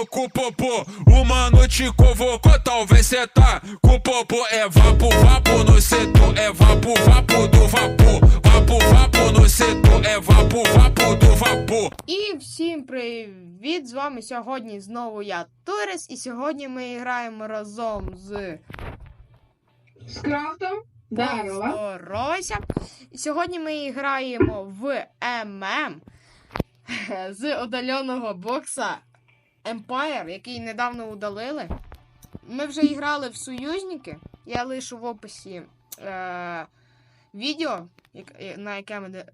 louco, popô. Uma noite convocou, talvez cê tá com popô. É vapo, vapo no setor, é vapo, vapo do vapor. Vapo, vapo no setor, é vapo, vapo do vapor. І всім привіт! З вами сьогодні знову я Турес, і сьогодні ми граємо разом з З крафтом? Дарова. І сьогодні ми граємо в ММ з удаленого бокса Empire, який недавно удалили. Ми вже грали в союзники. Я лишу в описі е, відео, е, на яке ми.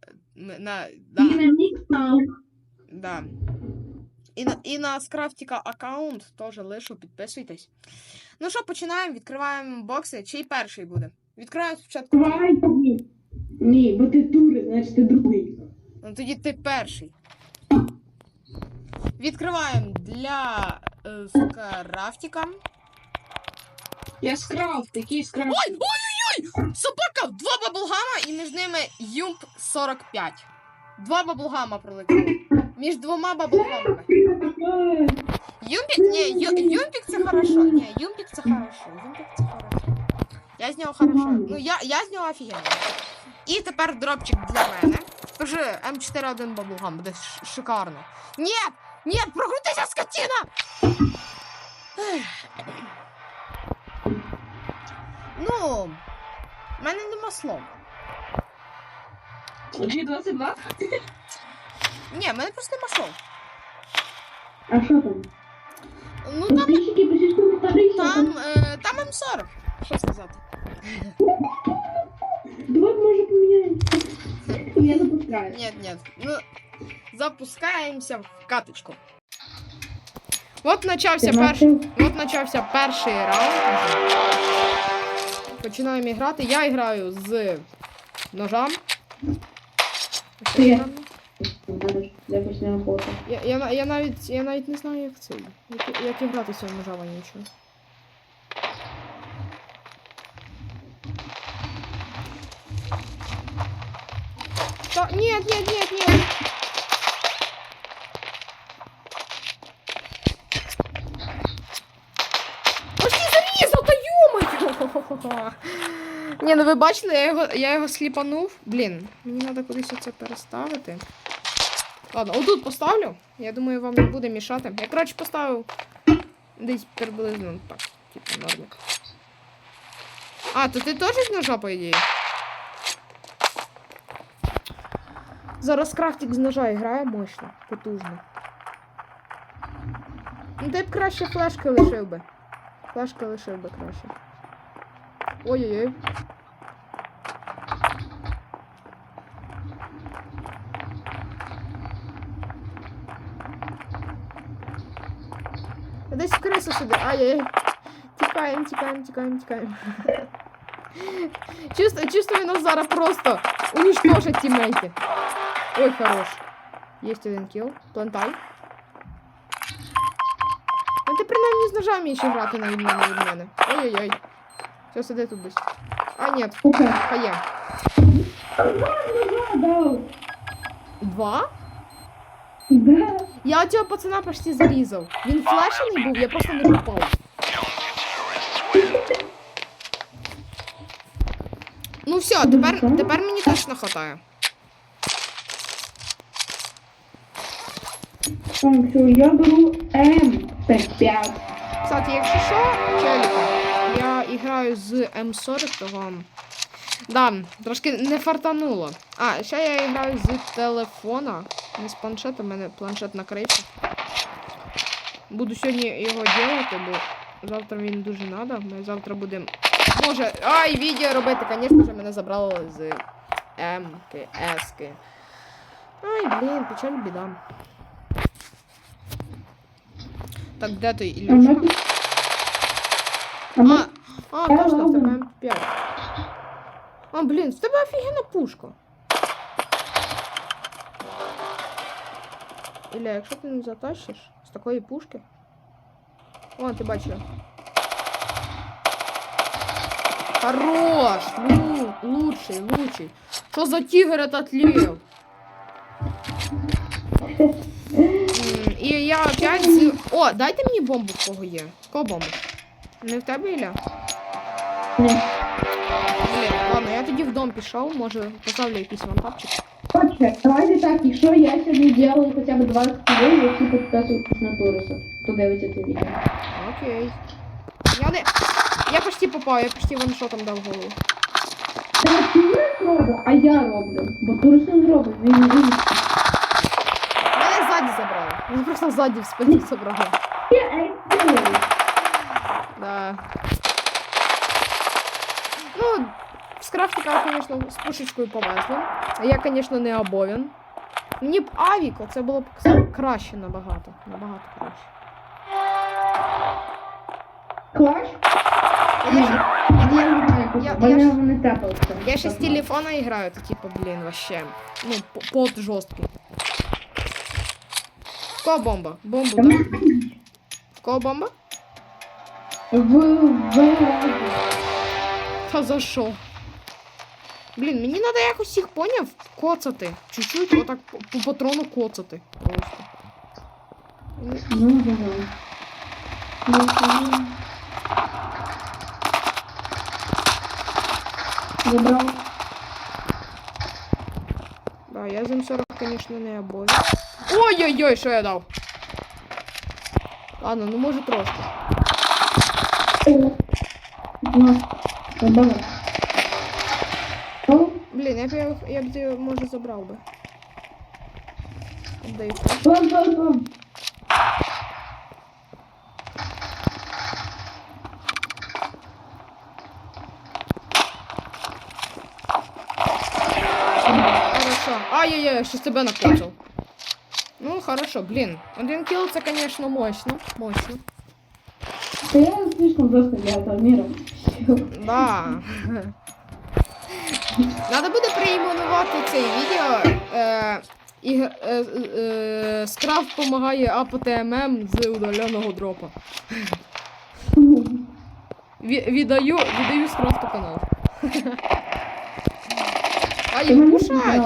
На, да. Да. І на, і на скрафтіка аккаунт теж лишу, підписуйтесь. Ну що, починаємо, відкриваємо бокси. Чий перший буде? Відкриваємо спочатку. Давай, ні. Ні, бо ти тури, значить ти другий. Ну тоді ти перший. Відкриваємо для е, скрафтіка. Я скрафт, який скрафт. Ой, ой-ой-ой! Собака! Два баблгама і між ними Юмп 45. Два баблгама пролетіли. Між двома баблгамами. Юмпік, ні, ю, Юмпік це хорошо. Ні, Юмпік це хорошо. Юмпік це хорошо. Я з нього хорошо. Ну, я, я з нього офігенно. І тепер дропчик для мене. Скажи, М41 баблгам, буде шикарно. Ні! Ні, прокрутися, скотина! Ех. Ну, в мене нема слов. G22? Ні, в мене просто нема слов. А що там? Ну там, Підписчики, пишіть коментарі. що там, е, там М40. Що сказати? Давай, може, поміняємося. Я запускаю. Нет, нет. Ну, запускаємося в каточку. От почався перший. От почався перший раунд. Починаємо грати. Я граю з ножам. Я. Я, я, навіть, я навіть не знаю, як це. Як, як і грати цього ножа нічого. Та, нет, нет, нет, нет. Почти зарізав, та йомаю! Ні, ну ви бачили, я його, я його сліпанув. Блін, мені треба кудись це переставити. Ладно, отут поставлю. Я думаю, вам не буде мішати. Я, коротше, поставив десь приблизно так, типу, нормик. А, то ти теж з ножа, по ідеї? Зараз крафтик з ножа грає мощно, потужно. Ну ти б краще флешки лишив би. Флешки лишив би краще. Ой-ой-ой. Десь в крису сюди. Ай-яй. Тікаємо, тікаємо, тікаємо, тікаємо. Чисто він нас зараз просто уничтожить тімейти. Ой, хорош. Есть один кіл. Плантай. Ну ти принаймні з ножами ще грати на мене. Ой-ой-ой. Все, сиди тут десь. А, Окей. хає. Два? Да. Я цього пацана почти зарізав. Він флешений був, я просто не попав. Ну все, тепер, тепер мені точно хватає. Так, все, я беру М5. Кстати, якщо що, челіка, граю з М40 того. Да, трошки не фартануло. А, ще я граю з телефона. Не з планшета, у мене планшет накрився. Буду сьогодні його робити, бо завтра він дуже надо. Ми завтра будемо. Може. Ай, відео робити, звісно ж, мене забрало з М-ки, С-ки. Ай, блін, печаль біда. Так, де той Ілюшка? А. А, точно, в тебе ладно. М5. А, блін, в тебе офігенна пушка. Ілля, якщо ти не затащиш з такої пушки. О, ти бачила. Хорош! Ну, лучший, лучший. Що за тигр этот лев? І я опять. О, дайте мені бомбу, в кого є. Кого бомбу? Не в тебе, Ілля? Ні. Блін, ладно, я тоді в дом пішов, може поставлю якийсь вантапчик. Короче, давайте так, якщо я сьогодні делаю хоча б 20 людей, ви всі підписуйтесь на Туриса, хто дивиться це відео. Окей. Я не. Я почти попав, я почти ваншотом дав голову. Це Турис робить, а я роблю. Бо Турис не зробить, він не вміє. Мене ззаді забрали. Мене просто ззаді в спині забрали. Я. Да. Ну, в скрафтика, звісно, з пушечкою повезло. А я, звісно, не обов'ян. Мені б Авіко, це було б краще набагато. Набагато краще. Клаш? Я, Я Я- я ще з телефона граю, то типа, блін, вообще. Ну, пот жорсткий. В кого бомба? Бомбу? В кого бомба? В... в... Та за що? Блін, мені треба якось їх поняв коцати. Чуть-чуть отак по, по патрону коцати. Просто. Мені- Ну, давай. Ну, давай. Забрав. Да, я з М40, звісно, не обою. Ой-ой-ой, що я дав? Ладно, ну може трошки. О. На. Забрав. О, Блін, я б я, я б ти, може забрав би. Отдаю. бам, бам, бам. Хорошо. Ай-яй-яй, щось тебе накоцав. Ну, хорошо, блін. Один кіл це, звісно, мощно. Мощно. Да я слишком жестко для этого мира. Да. Надо буде переіменувати це відео. Е, і, е, е, е, Скрафт допомагає апати з удаленого дропа. Віддаю, віддаю скрафту канал. А їх чим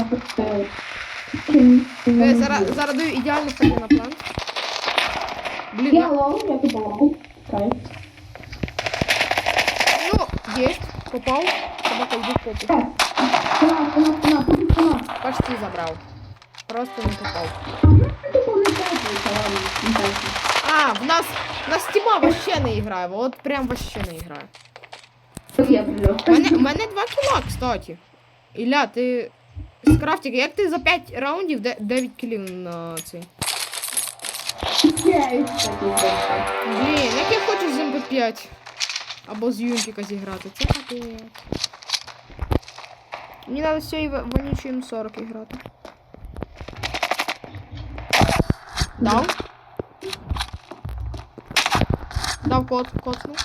Е, Зараз, зараз даю ідеальну фотку на план. Блін, Я лову, я. Кайф. Єсть, попав. Собака йду в попу. Почти забрав. Просто не попав. А в нас тупо не тепається, ладно, не тепається. А, в нас, в нас Тіма вообще не грає, от прям вообще не прилю. У мене, у мене два кіла, кстати. Ілля, ти з крафтика, як ти за 5 раундів 9 кілів на цей? Блін, як я хочу з МП5 або з Юнтика зіграти, це капець. Мені треба з цією вонючою М40 грати. Дав? Дав кот, коцнув.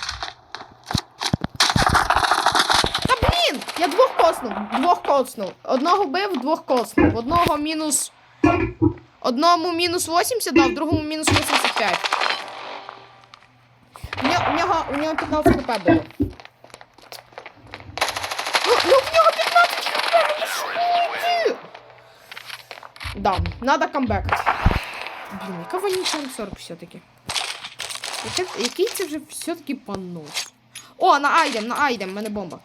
Та блін! Я двох коцнув, двох коцнув. Одного бив, двох коцнув. Одного мінус. Одному мінус 80 дав, другому мінус 85. У нього, у нього, у нього 15 хп було. Ну, ну в нього 15 хп, мені шкоді! Да, надо камбекати. Блін, яка вонюча М40 все-таки. Який це вже все-таки понос. О, на айдем, на айдем, в мене бомба.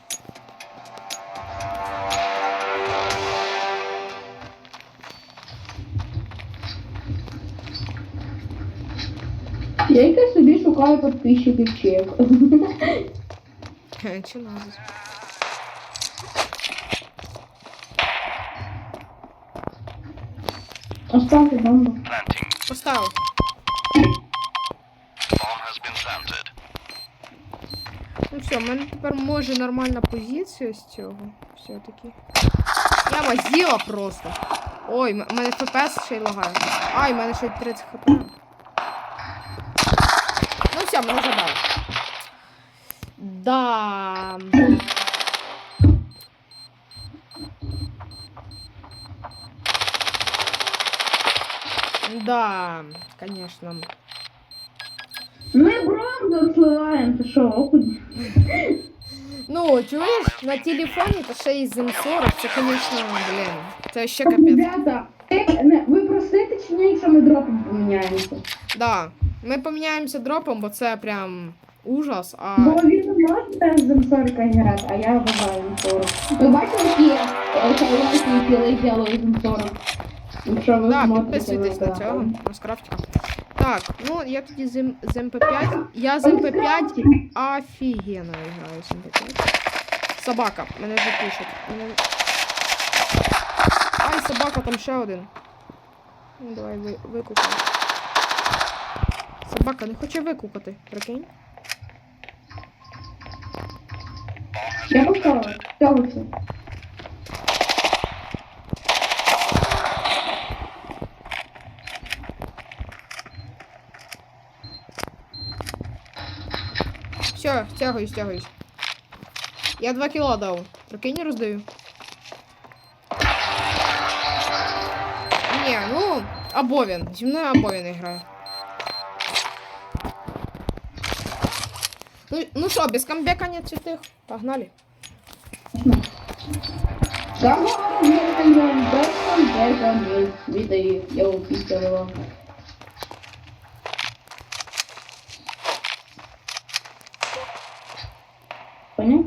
Я яке собі шукаю підписчиків чек. Чи надо? Оставте бомбу. Поставив. Ну все, в мене тепер може нормальна позиція з цього. Все-таки. Я мазіла просто. Ой, м- мене ФПС ще й лагає. Ай, в мене ще й 30 хп. Ну все, мене забрали. Да. Да, конечно. Ми бронзу сливаємо, це що, окунь? Ну, чуєш, на телефоні то ще із М40, це, звісно, блін. Це ще капець. Ребята, е, не, ви простите чи ні, якщо ми дропом поміняємося? Да. Ми поміняємося дропом, бо це прям ужас. А Бо він не може з М40 грати, а я вважаю М40. Ви бачите, які хайлайти, які летіли з М40? Якщо ви да, підписуйтесь на цього, на скрафтика. Так, ну я тоді з, з МП5. Я з МП5 офігенно граю з МП5. Собака, мене вже пишуть. Мене... Ай, собака, там ще один. Ну, давай ви, викукай. Собака не хоче викукати, прикинь. Я поставила. Ставиться. Все, стягуюсь, стягуюсь. Я 2 кіло дав. Прикинь, не роздаю. Ні, ну, або він. Зі мною або він грає. Ну, ну що, без камбекання святых? Погнали. Я там беком, беком, віддаю, я упустила. Понял?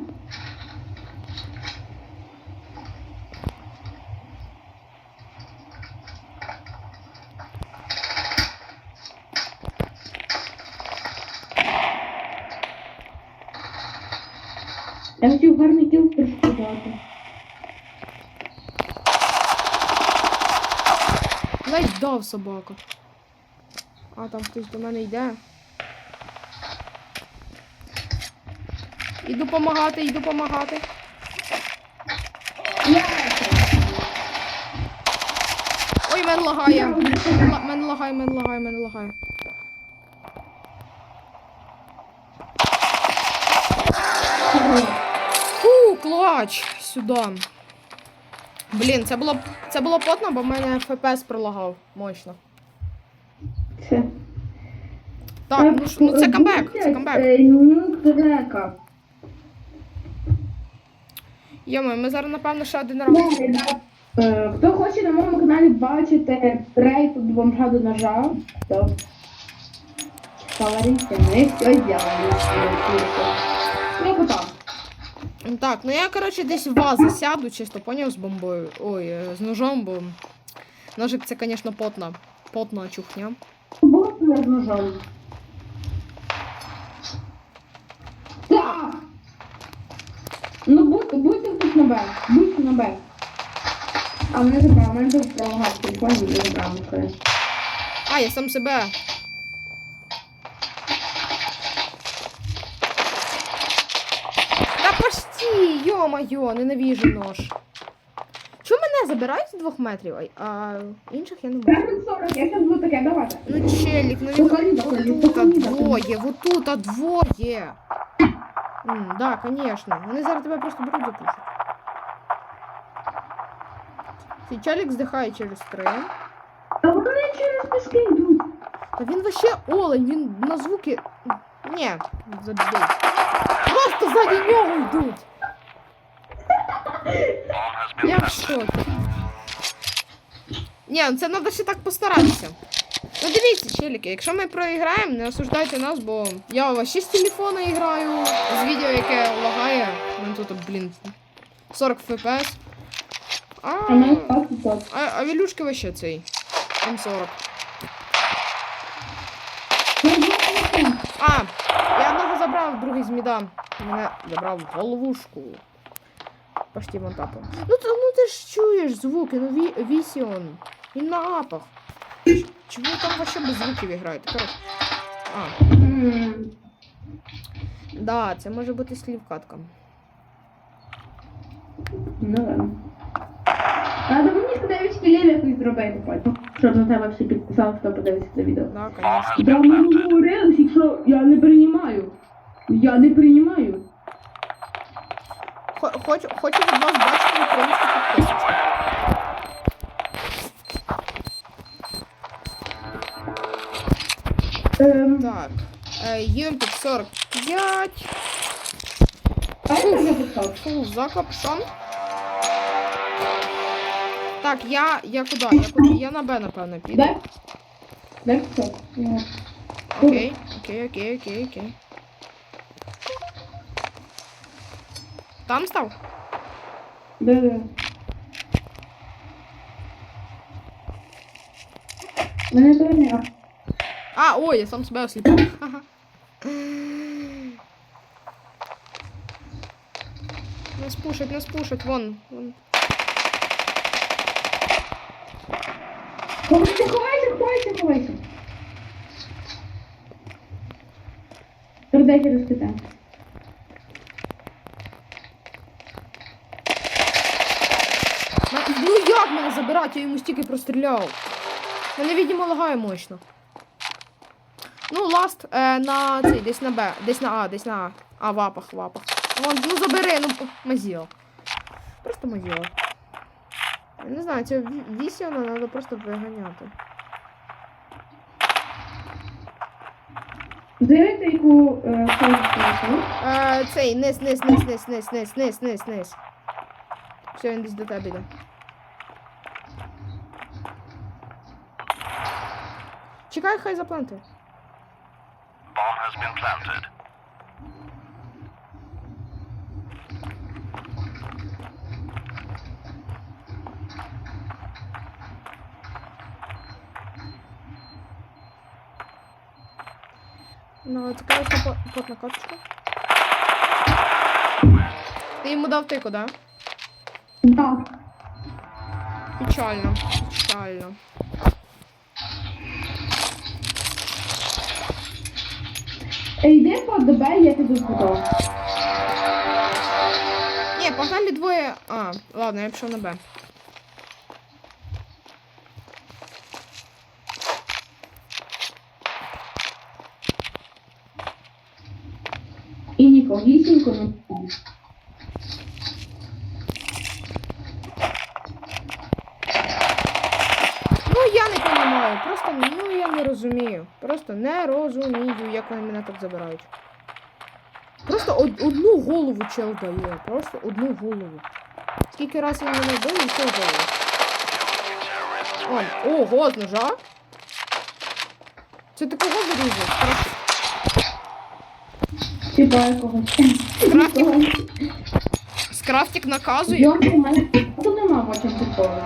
Я хотів гарний кіл пришкодати. Ледь дав собака. А там хтось до мене йде. Іду помагати, іду помагати. Ой, мен лагає. Ла- Мен лагає, мен лагає, мен лагає. Фу, клач! Сюди. Блін, це було це було потно, бо в мене ФПС пролагав мощно. Це. Так, ну, ну це камбек, це камбек. Е, Нютрека. Ми зараз, напевно, ще один раунд. Е, Хто хоче на моєму каналі бачити рейд від бомжа до ножа, то говорите, ми все зробимо. Ну, потом. Так, ну я, коротше, десь в вас засяду, чисто поняв з бомбою. Ой, е, з ножом, бо ножик це, звісно, потна. Потна чухня. Бот з ножом. Так! Ну, будьте, будьте тут на Б. Будьте на Б. А мене забрав, мене був пролагав телефон, забрав скоріше. А, я сам себе. Йо-моє, ненавижу нож. Чому мене забирають з двох метрів, а- інших я не можу? Прямо 40, я зараз буду таке давати. Ну, челік, ну він тут двоє, вот тут двоє. Да, конечно. Вони зараз тебе просто беруть запушать. Цей челік здихає через три. А вони через піски йдуть. Та він вообще олень, він на звуки. Ні, забій. Просто ззаді нього йдуть. Я в шокі. Ні, ну це треба ще так постаратися. Ну дивіться, челіки, якщо ми проіграємо, не осуждайте нас, бо я вообще з телефона граю, з відео, яке лагає. Ну тут, блін, 40 FPS. А, так. а, а Вілюшки вообще цей. М40. А, я одного забрав, другий з міда. Мене забрав головушку. Почти вон тапом. Ну, ти, ну ти ж чуєш звуки, ну ві, вісіон. Він на апах. Чому там вообще без звуків грають? Коротше. А, да, це може бути слівкатка. Ну ладно. Надо мені 9 кілів якось зробити потім. Щоб на тебе всі підписали, хто подивиться це відео. Да, конечно. Да ми говорили, якщо я не приймаю. Я не приймаю. Хо- Хочу, хочу від вас бачити українську підписочку. Ем, Так. Е, Ємпік 45. а я вже записав. Фу, закапшон. Так, я. Я куди? Я куди? Я на Б, напевно, піду. Окей, окей, окей, окей, окей. Там став? Да-да. Мене турнір. А, ой, я сам себе осліпив. Ага. Нас пушать, нас пушать, вон. вон. Ховайся, ховайся, ховайся, ховайся. Передайте розкита. На- Ну як мене забирати? Я йому стільки простріляв. Мене, видимо, лагає мощно. Ну, ласт е, на цей, десь на Б, десь на А, десь на А. А, в апах, в апах. Вон, ну забери, ну мазіла. Просто мазіла. Я не знаю, цього ві- вісіона треба просто виганяти. Дивіться, яку е, Е, цей, низ, низ, низ, низ, низ, низ, низ, низ, низ. Все, він десь до тебе йде. Чекай, хай запланти. Bomb has been planted. Ну, цікаво, що плотна карточка. Ти йому дав тику, да? Да. Печально. Печально. Йди по ДБ, я піду готов. Ні, погнали двоє. А, ладно, я пішов на Б. І Ніко, вісінько на Ну я не розумію, просто не розумію. Просто не розумію, як вони мене так забирають. Просто од- одну голову чел дає. Просто одну голову. Скільки раз він мене бив, і все. Он, ого, з ножа. Це ти кого зарізав? Якогось. Скрафтик, наказує. Йонки, у мене тут нема потім такого.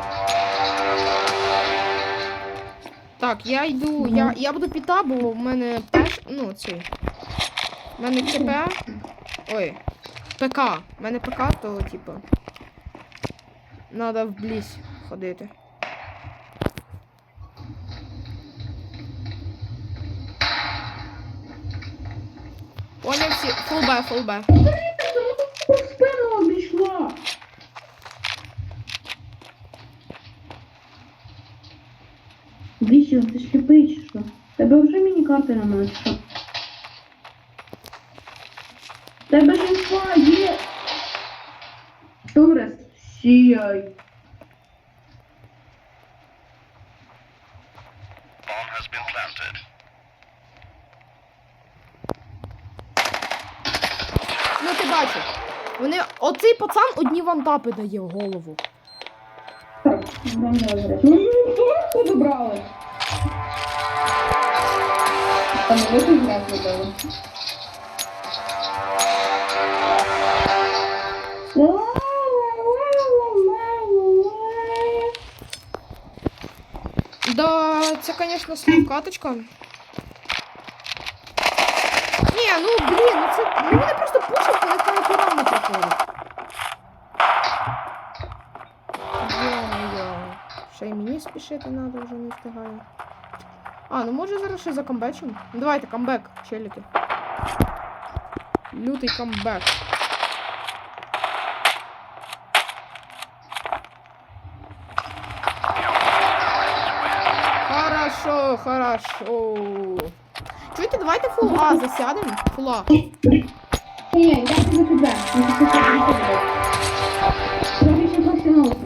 Так, я йду, я, я буду піта, бо в мене пеш, ну цей. В мене КП. Ой. ПК. В мене ПК, то типу. Надо вблизь ходити. Поняв всі. Фул Б, фул Б. В спину обійшла. Віщо, ти сліпий чи що? Тебе вже міні-карти немає, що? Тебе ж інфа є. Турест, сіяй. Ну ти бачиш. Вони. Оцей пацан одні вантапи дає в голову. Так, розряд. Ну, добрали? Там ви тут грязь. Да, це, звісно, слів каточка. Ні, ну блін, ну це. Ну вони просто пушать, коли твоя пора не приходить. Йо-моє. Ще й мені спішити треба, вже не встигаю. А, ну може зараз ще закамбечимо? Ну, давайте камбек, челіки. Лютий камбек. Хорошо, хорошо. Чуєте, давайте фул А засядемо. Фул А. Ні, я тебе туди. Трохи.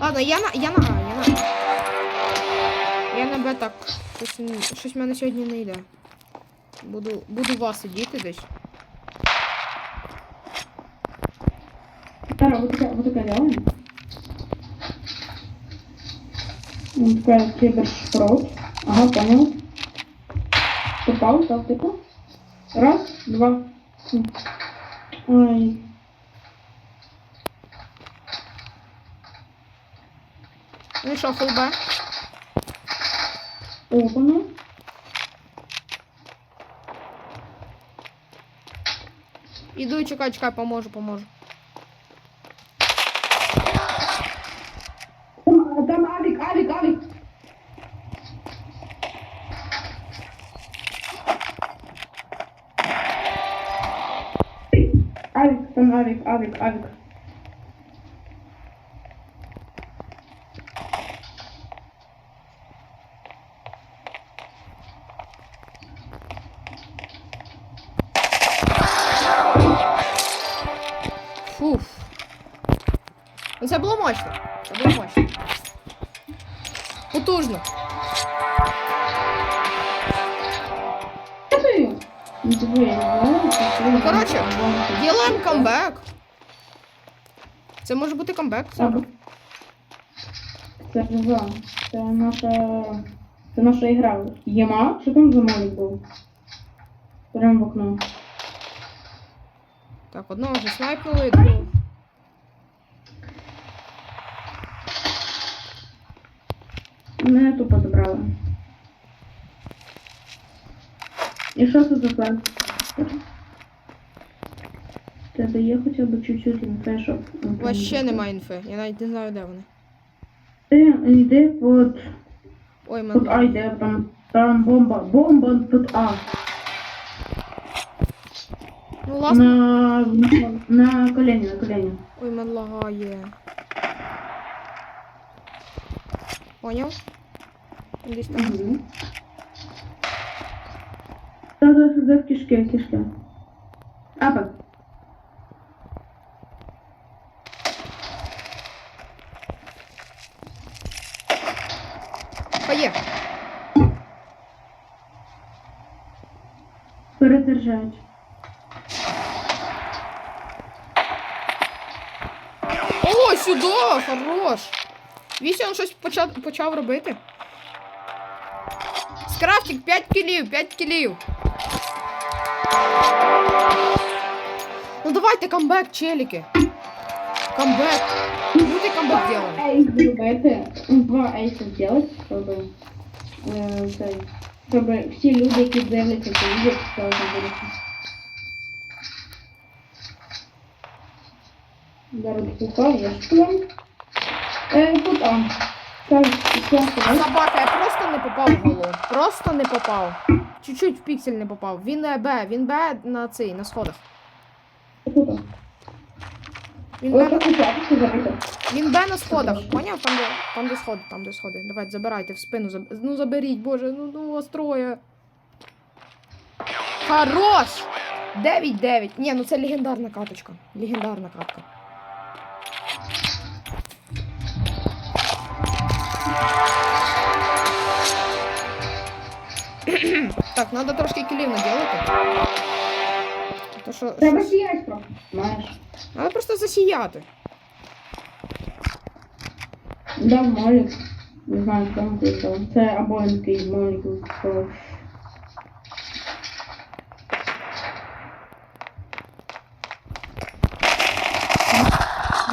Ладно, я на. я на А, я на А. Я на Б так. Щось, щось в мене сьогодні не йде. Буду, буду вас сидіти десь. Тара, вот такая, вот такая делаем. Вот такая кибершпрот. Ага, понял. Попав, тактику. Раз, два. Ой. Ну і що, фулбе? Опана. Іду, чекай, чекай, поможу, поможу. Там, там Авік, Авік, Авік. Авік, там Авік, Авік, Авік. Дякую. Ну, знаю, що Ну, це може бути камбек. Так. Це жива. Це наша... Це наша ігра. Єма? Що там за молік був? Прямо в окно. Так, одного вже снайпнули, другого. Мене тупо забрали. І що це за план? Це дає хоча б чуть-чуть інфи, щоб... У вас ще немає інфи. Я навіть не знаю, де вони. Ти йди под... Ой, Под А йде, там, там бомба. Бомба под А. Ну, ласка. На, на, на колені, на колені. Ой, мен лагає. Поняв? Десь там. Угу. За сюди в кишки, кишки. Апа. Пає. Перезаряджають. О, сюди! Хорош! Вісі він щось почав, почав робити. Скрафтик 5 кілів, 5 кілів. Ну давайте. Камбек. Люди камбек делаем. Ейс зробити. Два ейси зробити, щоб... Е, цей, щоб всі люди, які дивляться це відео, сказали зробити. Зараз купа, я шплен. Е, тут Собака, я просто не попав в голову. Просто не попав. Чуть-чуть в піксель не попав. Він не Б, він Б на цей, на сходах. Він Б, забити. він Б на сходах. Поняв? Там де, там де сходи, там де сходи. Давайте, забирайте в спину. Ну заберіть, боже, ну, ну вас. Хорош! 9-9. Ні, ну це легендарна каточка. Легендарна катка. Так, треба трошки кілів наділити. То що, Треба сіяти просто. Знаєш. треба просто засіяти. Да, молік. Не знаю, там писав. Це або якийсь молік.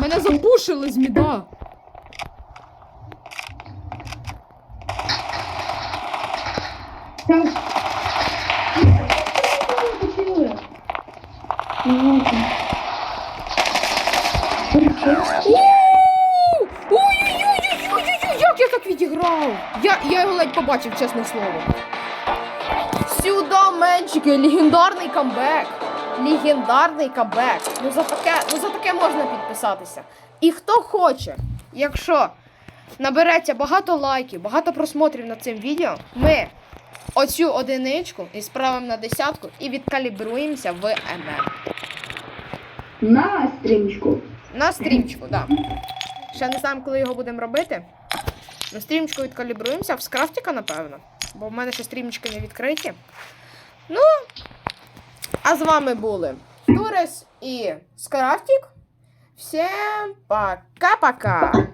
Мене запушили з міда. Я? Я, я його ледь побачив, чесне слово. Сюди, менчики, легендарний камбек. Легендарний камбек. Ну за таке, ну за таке можна підписатися. І хто хоче, якщо набереться багато лайків, багато просмотрів над цим відео, ми оцю одиничку і справимо на десятку і відкалібруємося в ММ. На стрімочку. На стрімчику, так. Да. Ще не знаємо, коли його будемо робити. На стрімчику відкалібруємося, в скрафтіка, напевно. Бо в мене ще стрімчики не відкриті. Ну, а з вами були Турес і Скрафтік. Всім пока-пока!